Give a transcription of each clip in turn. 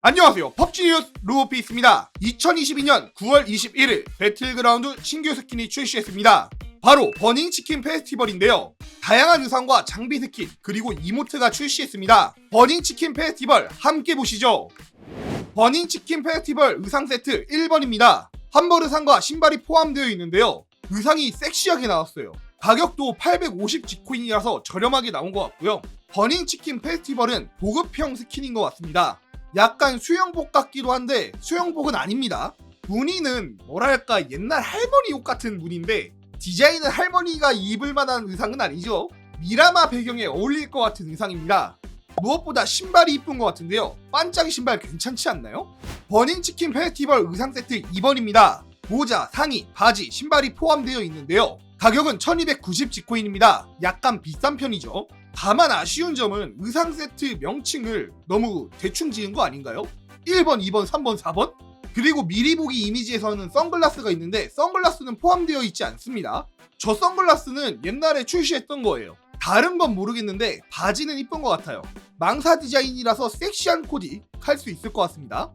안녕하세요. 펍지 뉴스 루오피스입니다. 2022년 9월 21일 배틀그라운드 신규 스킨이 출시했습니다. 바로 버닝 치킨 페스티벌인데요. 다양한 의상과 장비 스킨 그리고 이모트가 출시했습니다. 버닝 치킨 페스티벌 함께 보시죠. 버닝 치킨 페스티벌 의상 세트 1번입니다. 한벌 의상과 신발이 포함되어 있는데요. 의상이 섹시하게 나왔어요. 가격도 850 지코인이라서 저렴하게 나온 것 같고요. 버닝 치킨 페스티벌은 보급형 스킨인 것 같습니다. 약간 수영복 같기도 한데 수영복은 아닙니다. 무늬는 뭐랄까 옛날 할머니 옷 같은 무늬인데 디자인은 할머니가 입을 만한 의상은 아니죠. 미라마 배경에 어울릴 것 같은 의상입니다. 무엇보다 신발이 이쁜 것 같은데요. 반짝이 신발 괜찮지 않나요? 버닝치킨 페스티벌 의상 세트 2번입니다. 모자, 상의, 바지, 신발이 포함되어 있는데요. 가격은 1290 지코인입니다. 약간 비싼 편이죠. 다만 아쉬운 점은 의상 세트 명칭을 너무 대충 지은 거 아닌가요? 1번, 2번, 3번, 4번? 그리고 미리 보기 이미지에서는 선글라스가 있는데 선글라스는 포함되어 있지 않습니다. 저 선글라스는 옛날에 출시했던 거예요. 다른 건 모르겠는데 바지는 이쁜 것 같아요. 망사 디자인이라서 섹시한 코디 할 수 있을 것 같습니다.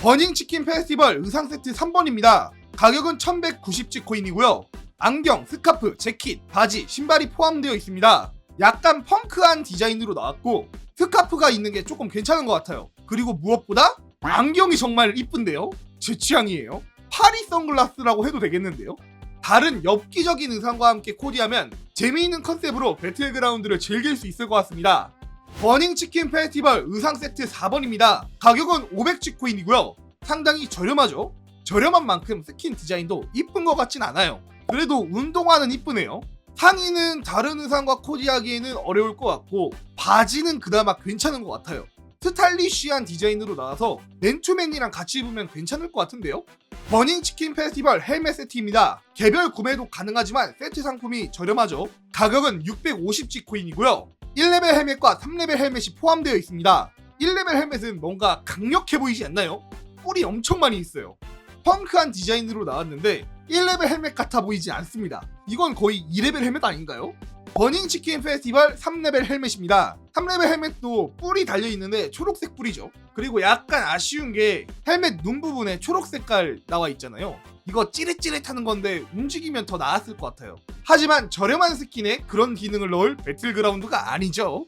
버닝 치킨 페스티벌 의상 세트 3번입니다. 가격은 1190 코인이고요. 안경, 스카프, 재킷, 바지, 신발이 포함되어 있습니다. 약간 펑크한 디자인으로 나왔고 스카프가 있는 게 조금 괜찮은 것 같아요. 그리고 무엇보다 안경이 정말 이쁜데요. 제 취향이에요. 파리 선글라스라고 해도 되겠는데요. 다른 엽기적인 의상과 함께 코디하면 재미있는 컨셉으로 배틀그라운드를 즐길 수 있을 것 같습니다. 버닝치킨 페스티벌 의상 세트 4번입니다. 가격은 500치코인이고요. 상당히 저렴하죠? 저렴한 만큼 스킨 디자인도 이쁜 것 같진 않아요. 그래도 운동화는 이쁘네요. 상의는 다른 의상과 코디하기에는 어려울 것 같고 바지는 그나마 괜찮은 것 같아요. 스타일리쉬한 디자인으로 나와서 맨투맨이랑 같이 입으면 괜찮을 것 같은데요? 버닝 치킨 페스티벌 헬멧 세트입니다. 개별 구매도 가능하지만 세트 상품이 저렴하죠. 가격은 650G코인이고요. 1레벨 헬멧과 3레벨 헬멧이 포함되어 있습니다. 1레벨 헬멧은 뭔가 강력해 보이지 않나요? 뿔이 엄청 많이 있어요. 펑크한 디자인으로 나왔는데 1레벨 헬멧 같아 보이지 않습니다. 이건 거의 2레벨 헬멧 아닌가요? 버닝 치킨 페스티벌 3레벨 헬멧입니다. 3레벨 헬멧도 뿔이 달려있는데 초록색 뿔이죠. 그리고 약간 아쉬운 게 헬멧 눈 부분에 초록 색깔 나와 있잖아요. 이거 찌릿찌릿하는 건데 움직이면 더 나았을 것 같아요. 하지만 저렴한 스킨에 그런 기능을 넣을 배틀그라운드가 아니죠.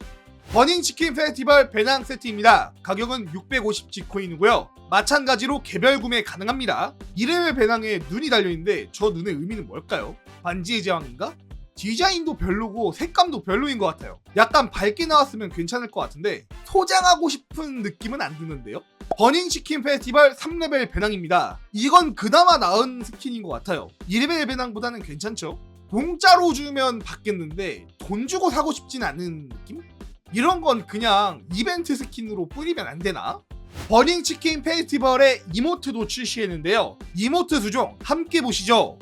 버닝 치킨 페스티벌 배낭 세트입니다. 가격은 650G코인이고요. 마찬가지로 개별 구매 가능합니다. 1레벨 배낭에 눈이 달려있는데 저 눈의 의미는 뭘까요? 반지의 제왕인가? 디자인도 별로고 색감도 별로인 것 같아요. 약간 밝게 나왔으면 괜찮을 것 같은데 소장하고 싶은 느낌은 안 드는데요. 버닝치킨 페스티벌 3레벨 배낭입니다. 이건 그나마 나은 스킨인 것 같아요. 2레벨 배낭보다는 괜찮죠? 공짜로 주면 받겠는데 돈 주고 사고 싶진 않은 느낌? 이런 건 그냥 이벤트 스킨으로 뿌리면 안 되나? 버닝 치킨 페스티벌의 이모트도 출시했는데요. 이모트 수종 함께 보시죠.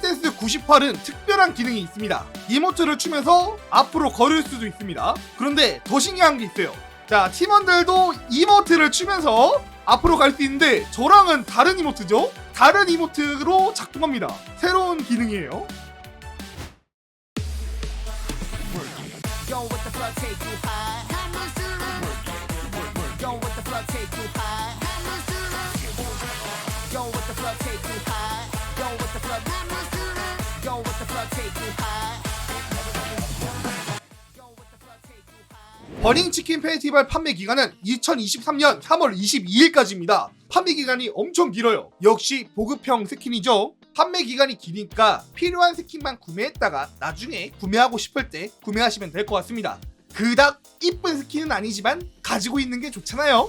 댄스 98은 특별한 기능이 있습니다. 이모트를 추면서 앞으로 걸을 수도 있습니다. 그런데 더 신기한 게 있어요. 자, 팀원들도 이모트를 추면서 앞으로 갈 수 있는데 저랑은 다른 이모트죠? 다른 이모트로 작동합니다. 새로운 기능이에요. Go 버닝 치킨 페스티벌 판매 기간은 2023년 3월 22일까지입니다. 판매 기간이 엄청 길어요. 역시 보급형 스킨이죠. 판매 기간이 기니까 필요한 스킨만 구매했다가 나중에 구매하고 싶을 때 구매하시면 될 것 같습니다. 그닥 이쁜 스킨은 아니지만 가지고 있는 게 좋잖아요.